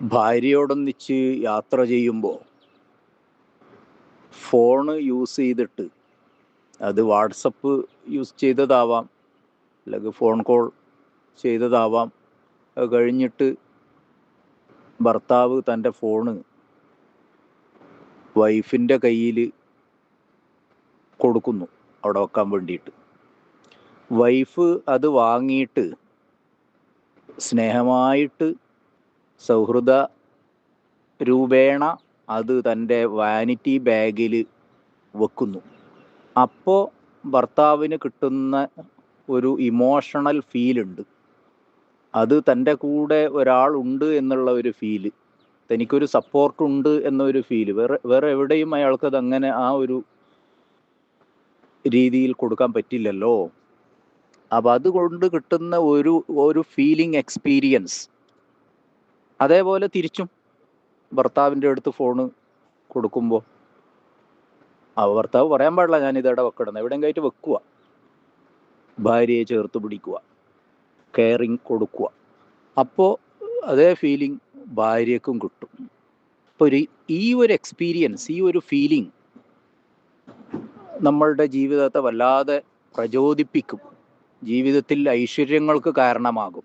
ഭാര്യയോടൊന്നിച്ച് യാത്ര ചെയ്യുമ്പോൾ phone use ചെയ്തിട്ട് അത് വാട്സപ്പ് യൂസ് ചെയ്തതാവാം അല്ലെങ്കിൽ ഫോൺ കോൾ ചെയ്തതാവാം. അത് കഴിഞ്ഞിട്ട് ഭർത്താവ് തന്റെ ഫോണ് വൈഫിന്റെ കയ്യിൽ കൊടുക്കുന്നു അവിടെ വെക്കാൻ വേണ്ടിയിട്ട്. വൈഫ് അത് വാങ്ങിയിട്ട് സ്നേഹമായിട്ട് സൗഹൃദ രൂപേണ അത് തന്റെ വാനിറ്റി ബാഗിൽ വെക്കുന്നു. അപ്പോൾ ഭർത്താവിന് കിട്ടുന്ന ഒരു ഇമോഷണൽ ഫീലുണ്ട് അത് തന്റെ കൂടെ ഒരാളുണ്ട് എന്നുള്ള ഒരു ഫീൽ തനിക്കൊരു സപ്പോർട്ട് ഉണ്ട് എന്നൊരു ഫീൽ വേറെ വേറെ എവിടെയും അയാൾക്കത് അങ്ങനെ ആ ഒരു രീതിയിൽ കൊടുക്കാൻ പറ്റില്ലല്ലോ. അപ്പം അതുകൊണ്ട് കിട്ടുന്ന ഒരു ഒരു ഫീലിംഗ് എക്സ്പീരിയൻസ് അതേപോലെ തിരിച്ചും ഭർത്താവിന്റെ അടുത്ത് ഫോണ് കൊടുക്കുമ്പോൾ ആ ഭർത്താവ് പറയാൻ പാടില്ല ഞാൻ ഇതവിടെ വെക്കണം എവിടെയും കയറ്റി വെക്കുക ഭാര്യയെ ചേർത്ത് പിടിക്കുക കെയറിങ് കൊടുക്കുക അപ്പോൾ അതേ ഫീലിംഗ് ഭാര്യക്കും കിട്ടും. അപ്പോൾ ഒരു ഈ ഒരു എക്സ്പീരിയൻസ് ഈ ഒരു ഫീലിംഗ് നമ്മളുടെ ജീവിതത്തെ വല്ലാതെ പ്രചോദിപ്പിക്കും. ജീവിതത്തിൽ ഐശ്വര്യങ്ങൾക്ക് കാരണമാകും.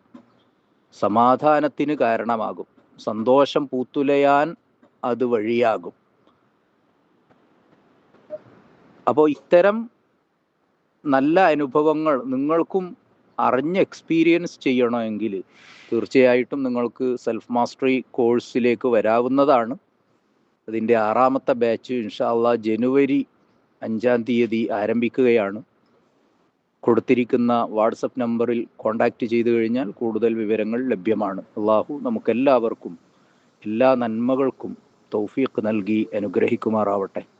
സമാധാനത്തിന് കാരണമാകും. സന്തോഷം പൂത്തുലയാൻ അത് വഴിയാകും. അപ്പോൾ ഇത്തരം നല്ല അനുഭവങ്ങൾ നിങ്ങൾക്കും അറിഞ്ഞ് എക്സ്പീരിയൻസ് ചെയ്യണമെങ്കിൽ തീർച്ചയായിട്ടും നിങ്ങൾക്ക് സെൽഫ് മാസ്റ്ററി കോഴ്സിലേക്ക് വരാവുന്നതാണ്. അതിന്റെ ആറാമത്തെ ബാച്ച് ഇൻഷാല്ല ജനുവരി അഞ്ചാം തീയതി ആരംഭിക്കുകയാണ്. കൊടുത്തിരിക്കുന്ന വാട്സപ്പ് നമ്പറിൽ കോൺടാക്റ്റ് ചെയ്തു കഴിഞ്ഞാൽ കൂടുതൽ വിവരങ്ങൾ ലഭ്യമാണ്. അള്ളാഹു നമുക്കെല്ലാവർക്കും എല്ലാ നന്മകൾക്കും തൗഫീഖ് നൽകി അനുഗ്രഹിക്കുമാറാവട്ടെ.